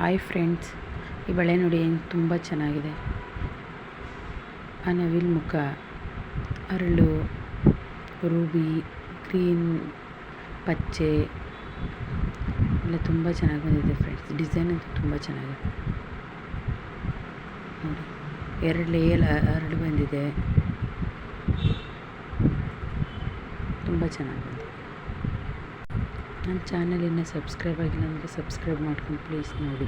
Hi friends ಈ ಬಳೆ ನೋಡಿ ತುಂಬ ಚೆನ್ನಾಗಿದೆ. ಆ ನವಿಲ್ ಮುಖ, ಅರಳು, ರೂಬಿ, ಗ್ರೀನ್, ಪಚ್ಚೆ, ಎಲ್ಲ ತುಂಬ ಚೆನ್ನಾಗಿ ಬಂದಿದೆ ಫ್ರೆಂಡ್ಸ್ ಡಿಸೈನ್ ಅಂತೂ ತುಂಬ ಚೆನ್ನಾಗಿದೆ. ನೋಡಿ, ಎರಡು ಲೇಯರ್ ಅರಳು ಬಂದಿದೆ. ತುಂಬ ಚೆನ್ನಾಗಿ ಬಂದಿದೆ. ನನ್ನ ಚಾನಲ್ ಇನ್ನೂ ಸಬ್ಸ್ಕ್ರೈಬ್ ಆಗಿಲ್ಲ ಅಂದರೆ ಸಬ್ಸ್ಕ್ರೈಬ್ ಮಾಡ್ಕೊಂಡು ಪ್ಲೀಸ್ ನೋಡಿ.